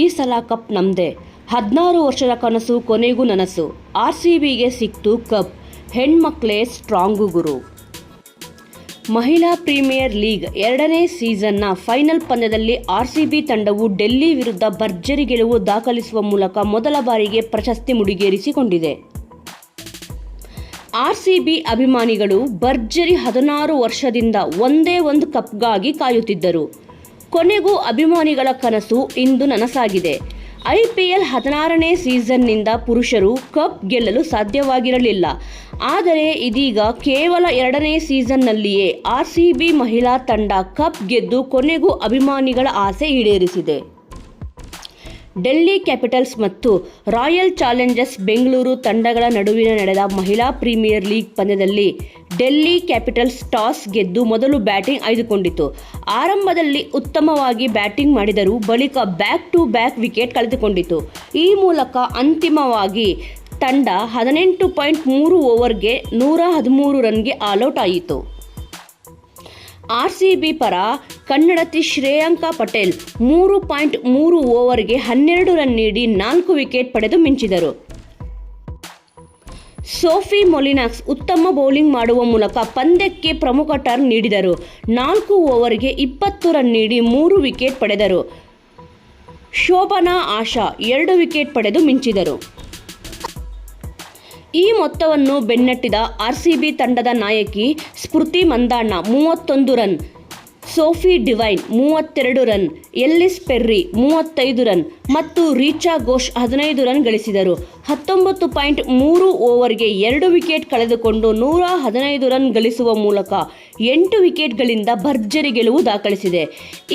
ಈ ಸಲ ಕಪ್ ನಮ್ಮದೇ ಹದಿನಾರು ವರ್ಷದ ಕನಸು ಕೊನೆಗೂ ನನಸು. ಆರ್ ಸಿ ಬಿಗೆ ಸಿಕ್ತು ಕಪ್. ಹೆಣ್ಮಕ್ಳೇ ಸ್ಟ್ರಾಂಗು ಗುರು. ಮಹಿಳಾ ಪ್ರೀಮಿಯರ್ ಲೀಗ್ ಎರಡನೇ ಸೀಸನ್ನ ಫೈನಲ್ ಪಂದ್ಯದಲ್ಲಿ ಆರ್ ಸಿ ಬಿ ತಂಡವು ಡೆಲ್ಲಿ ವಿರುದ್ಧ ಭರ್ಜರಿ ಗೆಲುವು ದಾಖಲಿಸುವ ಮೂಲಕ ಮೊದಲ ಬಾರಿಗೆ ಪ್ರಶಸ್ತಿ ಮುಡಿಗೇರಿಸಿಕೊಂಡಿದೆ. ಆರ್ ಸಿ ಬಿ ಅಭಿಮಾನಿಗಳು ಭರ್ಜರಿ ಹದಿನಾರು ವರ್ಷದಿಂದ ಒಂದೇ ಒಂದು ಕಪ್ಗಾಗಿ ಕಾಯುತ್ತಿದ್ದರು. ಕೊನೆಗೂ ಅಭಿಮಾನಿಗಳ ಕನಸು ಇಂದು ನನಸಾಗಿದೆ. ಐಪಿಎಲ್ ಹದಿನಾರನೇ ಸೀಸನ್ನಿಂದ ಪುರುಷರು ಕಪ್ ಗೆಲ್ಲಲು ಸಾಧ್ಯವಾಗಿರಲಿಲ್ಲ. ಆದರೆ ಇದೀಗ ಕೇವಲ ಎರಡನೇ ಸೀಸನ್ನಲ್ಲಿಯೇ ಆರ್ಸಿಬಿ ಮಹಿಳಾ ತಂಡ ಕಪ್ ಗೆದ್ದು ಕೊನೆಗೂ ಅಭಿಮಾನಿಗಳ ಆಸೆ ಈಡೇರಿಸಿದೆ. ಡೆಲ್ಲಿ ಕ್ಯಾಪಿಟಲ್ಸ್ ಮತ್ತು ರಾಯಲ್ ಚಾಲೆಂಜರ್ಸ್ ಬೆಂಗಳೂರು ತಂಡಗಳ ನಡುವಿನ ನಡೆದ ಮಹಿಳಾ ಪ್ರೀಮಿಯರ್ ಲೀಗ್ ಪಂದ್ಯದಲ್ಲಿ ಡೆಲ್ಲಿ ಕ್ಯಾಪಿಟಲ್ಸ್ ಟಾಸ್ ಗೆದ್ದು ಮೊದಲು ಬ್ಯಾಟಿಂಗ್ ಆಯ್ದುಕೊಂಡಿತು. ಆರಂಭದಲ್ಲಿ ಉತ್ತಮವಾಗಿ ಬ್ಯಾಟಿಂಗ್ ಮಾಡಿದರೂ ಬಳಿಕ ಬ್ಯಾಕ್ ಟು ಬ್ಯಾಕ್ ವಿಕೆಟ್ ಕಳೆದುಕೊಂಡಿತು. ಈ ಮೂಲಕ ಅಂತಿಮವಾಗಿ ತಂಡ ಹದಿನೆಂಟು ಪಾಯಿಂಟ್ ಮೂರು ಓವರ್ಗೆ ನೂರ ಹದಿಮೂರು ರನ್ಗೆ ಆಲ್ಔಟ್ ಆಯಿತು. ಆರ್ ಸಿ ಬಿ ಪರ ಕನ್ನಡತಿ ಶ್ರೇಯಾಂಕ ಪಟೇಲ್ ಮೂರು ಪಾಯಿಂಟ್ ಮೂರು ಓವರ್ಗೆ ಹನ್ನೆರಡು ರನ್ ನೀಡಿ ನಾಲ್ಕು ವಿಕೆಟ್ ಪಡೆದು ಮಿಂಚಿದರು. ಸೋಫಿ ಮೊಲಿನಾಕ್ಸ್ ಉತ್ತಮ ಬೌಲಿಂಗ್ ಮಾಡುವ ಮೂಲಕ ಪಂದ್ಯಕ್ಕೆ ಪ್ರಮುಖ ಟರ್ನ್ ನೀಡಿದರು. ನಾಲ್ಕು ಓವರ್ಗೆ ಇಪ್ಪತ್ತು ರನ್ ನೀಡಿ ಮೂರು ವಿಕೆಟ್ ಪಡೆದರು. ಶೋಭನಾ ಆಶಾ ಎರಡು ವಿಕೆಟ್ ಪಡೆದು ಮಿಂಚಿದರು. ಈ ಮೊತ್ತವನ್ನು ಬೆನ್ನಟ್ಟಿದ ಆರ್ಸಿಬಿ ತಂಡದ ನಾಯಕಿ ಸ್ಮೃತಿ ಮಂದಣ್ಣ ಮೂವತ್ತೊಂದು ರನ್ ಸೋಫಿ ಡಿವೈನ್ ಮೂವತ್ತೆರಡು ರನ್, ಎಲ್ಲಿಸ್ ಪೆರ್ರಿ ಮೂವತ್ತೈದು ರನ್ ಮತ್ತು ರೀಚಾ ಘೋಷ್ ಹದಿನೈದು ರನ್ ಗಳಿಸಿದರು. ಹತ್ತೊಂಬತ್ತು ಪಾಯಿಂಟ್ ಮೂರು ಓವರ್ಗೆ ಎರಡು ವಿಕೆಟ್ ಕಳೆದುಕೊಂಡು ನೂರ ಹದಿನೈದು ರನ್ ಗಳಿಸುವ ಮೂಲಕ ಎಂಟು ವಿಕೆಟ್ಗಳಿಂದ ಭರ್ಜರಿ ಗೆಲುವು ದಾಖಲಿಸಿದೆ.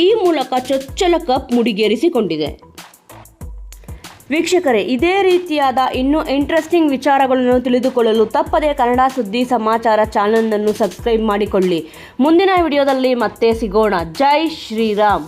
ಈ ಮೂಲಕ ಚೊಚ್ಚಲ ಕಪ್ ಮುಡಿಗೇರಿಸಿಕೊಂಡಿದೆ. ವೀಕ್ಷಕರೇ, ಇದೇ ರೀತಿಯಾದ ಇನ್ನೂ ಇಂಟ್ರೆಸ್ಟಿಂಗ್ ವಿಚಾರಗಳನ್ನು ತಿಳಿದುಕೊಳ್ಳಲು ತಪ್ಪದೇ ಕನ್ನಡ ಸುದ್ದಿ ಸಮಾಚಾರ ಚಾನಲನ್ನು ಸಬ್ಸ್ಕ್ರೈಬ್ ಮಾಡಿಕೊಳ್ಳಿ. ಮುಂದಿನ ವಿಡಿಯೋದಲ್ಲಿ ಮತ್ತೆ ಸಿಗೋಣ. ಜೈ ಶ್ರೀರಾಮ್.